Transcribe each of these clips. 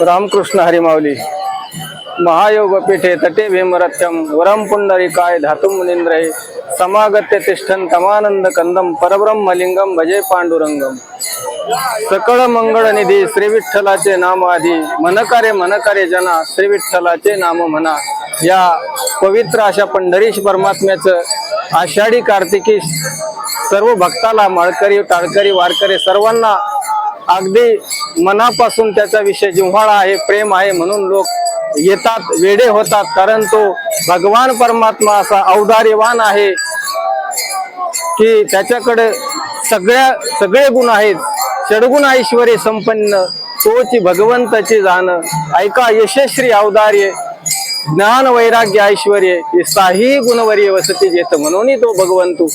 रामकृष्ण हरिमावली महायोगपीठे तटे भीमरथ्यम वरम पुंडरी काय धातु समागत्य तिष्ठन तमानंद कंदम परब्रह्म लिंगम भजे पांडुरंगम. सकळ मंगळ निधी श्री विठ्ठलाचे नाम आधी मनकारे मनकारे जना श्री विठ्ठलाचे नाम म्हणा या पवित्र अशा पंढरीश परमात्म्याचं आषाढी कार्तिकी सर्व भक्ताला माळकरी टाळकरी वारकरी सर्वांना अगदी मनापासून त्याचा विषय जिव्हाळा आहे प्रेम आहे म्हणून लोक येतात वेडे होतात कारण तो भगवान परमात्मा असा औदार्यवान आहे की त्याच्याकडे सगळ्या सगळे गुण आहेत. षडगुण ऐश्वर्य संपन्न तोची भगवंताची जाण. ऐका यशस्वी औदार्य ज्ञान वैराग्य ऐश्वर्य साही गुणवर्य वसती येत म्हणून तो भगवंतू.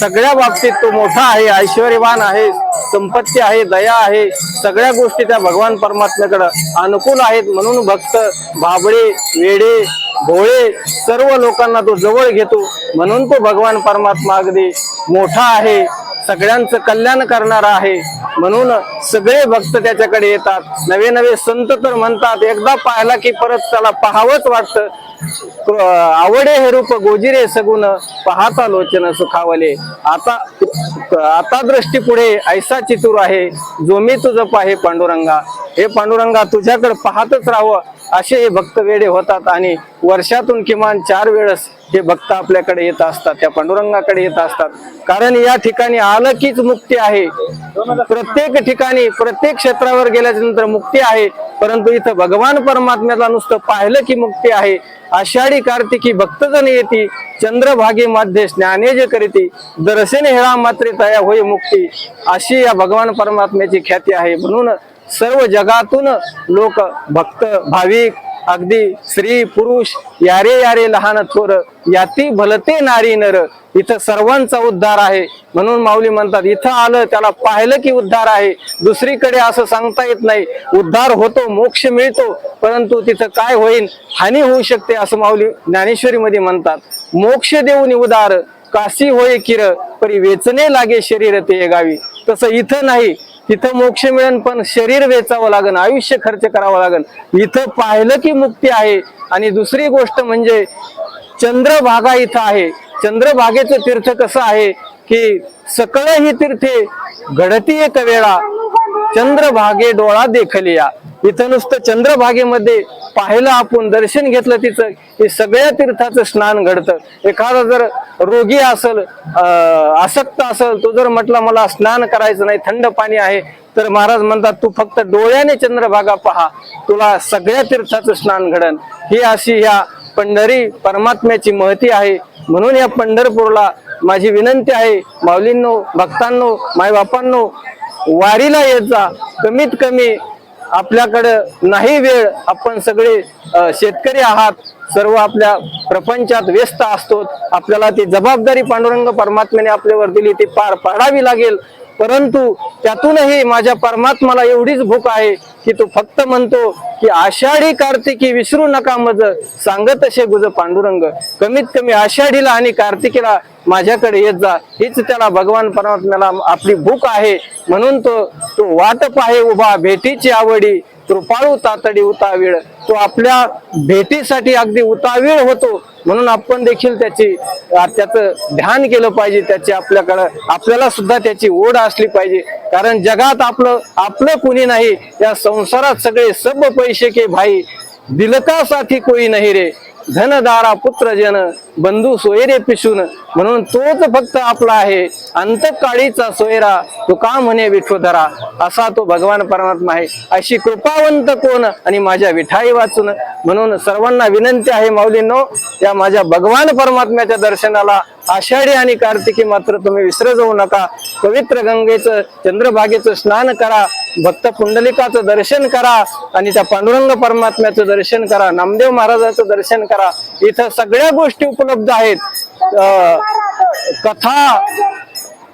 सगळ्या बाबतीत तो मोठा आहे ऐश्वर्यवान आहे. संपत्ती आहे दया आहे सगळ्या गोष्टी त्या भगवान परमात्म्याकडे अनुकूल आहेत म्हणून भक्त भाबडे वेडे भोळे सर्व लोकांना तो जवळ घेतो म्हणून तो भगवान परमात्मा अगदी मोठा आहे. सगळ्यांचं कल्याण करणारा आहे. म्हणून सगळे भक्त त्याच्याकडे येतात. नवे नवे संत तर म्हणतात एकदा पाहिला की परत त्याला पाहावंच वाटतं. आवडे हे रूप गोजिरे सगुण पाहता लोचन सुखावले. आता आता दृष्टी पुढे ऐसा चितूर आहे. जो मी तुझं पाहे पांडुरंगा. हे पांडुरंगा तुझ्याकडे पाहतच राहावं. असे हे भक्त वेडे होतात आणि वर्षातून किमान चार वेळेस हे भक्त आपल्याकडे येत असतात त्या पांडुरंगाकडे येत असतात. कारण या ठिकाणी आलं कीच मुक्ती आहे. प्रत्येक ठिकाणी प्रत्येक क्षेत्रावर गेल्याच्यानंतर मुक्ती आहे. परंतु इथं भगवान परमात्म्याला नुसतं पाहिलं की मुक्ती आहे. आषाढी कार्तिकी भक्तजन येती चंद्रभागी मध्ये ज्ञानेज करीती दर्शन हेळा मात्रे तया होय मुक्ती. अशी या भगवान परमात्म्याची ख्याती आहे. म्हणून सर्व जगातून लोक भक्त भाविक अगदी स्त्री पुरुष यारे यारे लहान थोर याती भलते नारी नर इथं सर्वांचा उद्धार आहे. म्हणून माऊली म्हणतात इथं आलं त्याला पाहिलं की उद्धार आहे. दुसरीकडे असं सांगता येत नाही. उद्धार होतो मोक्ष मिळतो परंतु तिथं काय होईल हानी होऊ शकते असं माऊली ज्ञानेश्वरी मध्ये म्हणतात. मोक्ष देऊन उदार काशी होय किर परी वेचणे लागे शरीर ते गावी. तसं इथं नाही तिथं मोक्ष मिळेल पण शरीर वेचावं लागेल आयुष्य खर्च करावं लागेल इथं पाहिलं की मुक्ती आहे. आणि दुसरी गोष्ट म्हणजे चंद्रभागा इथं आहे. चंद्रभागेचं तीर्थ कसं आहे की सकळ ही तीर्थे घडती एक वेळा चंद्रभागे डोळा देखलिया. इथं नुसतं चंद्रभागेमध्ये पाहिलं आपण दर्शन घेतलं तिचं हे सगळ्या तीर्थाचं स्नान घडतं. एखादा जर रोगी असल आसक्त असल तो जर म्हटला मला स्नान करायचं नाही थंड पाणी आहे तर महाराज म्हणतात तू फक्त डोळ्याने चंद्रभागा पहा तुला सगळ्या तीर्थाचं स्नान घडन. ही अशी ह्या पंढरी परमात्म्याची महती आहे. म्हणून या पंढरपूरला माझी विनंती आहे माऊलींनो भक्तांनो मायबापांनो वारीला येत जा. कमीत कमी आपल्याकडं नाही वेळ. आपण सगळे शेतकरी आहात. सर्व आपल्या प्रपंचात व्यस्त असतो. आपल्याला ती जबाबदारी पांडुरंग परमात्म्याने आपल्यावर दिली. ती पार पाडावी लागेल. परंतु त्यातूनही माझ्या परमात्माला एवढीच भूक आहे की तो फक्त म्हणतो की आषाढी कार्तिकी विसरू नका मज सांगत असे गुज पांडुरंग. कमीत कमी आषाढीला आणि कार्तिकीला माझ्याकडे येत जा. हीच त्याला भगवान परमात्म्याला आपली भूक आहे. म्हणून तो तो वाटप आहे उभा भेटीची आवडी कृपाळू तातडी उतावीळ. तो आपल्या भेटीसाठी अगदी उतावीळ होतो. म्हणून आपण देखील त्याची त्याचं ध्यान केलं पाहिजे त्याची आपल्याकडं आपल्याला सुद्धा त्याची ओढ असली पाहिजे. कारण जगात आपलं आपलं कुणी नाही या संसारात सगळे सब पैसे के भाई दिलका साथी कोई नाही रे. धनदारा पुत्र जन बंधू सोयरे पिशून. म्हणून तोच फक्त आपला आहे. अंतकाळीचा सोयरा तो का म्हणे विठोधरा असा तो भगवान परमात्मा आहे. अशी कृपावंत कोण आणि माझ्या विठाई वाचून. म्हणून सर्वांना विनंती आहे माऊलींनो या माझ्या भगवान परमात्म्याच्या दर्शनाला आषाढी आणि कार्तिकी मात्र तुम्ही विसर जाऊ नका. पवित्र गंगेचं चंद्रभागेचं स्नान करा. भक्त पुंडलिकाचं दर्शन करा आणि त्या पांडुरंग परमात्म्याचं दर्शन करा नामदेव महाराजाचं दर्शन करा. इथं सगळ्या गोष्टी उपलब्ध आहेत. कथा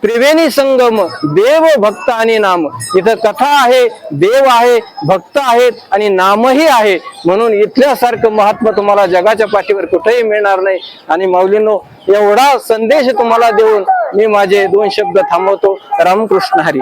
त्रिवेणी संगम देव भक्त आणि नाम. इथं कथा आहे देव आहे भक्त आहेत आणि नामही आहे. म्हणून इथल्यासारखं महात्मा तुम्हाला जगाच्या पाठीवर कुठेही मिळणार नाही. आणि माऊलींनो एवढा संदेश तुम्हाला देऊन मी माझे दोन शब्द थांबवतो. रामकृष्ण हरी.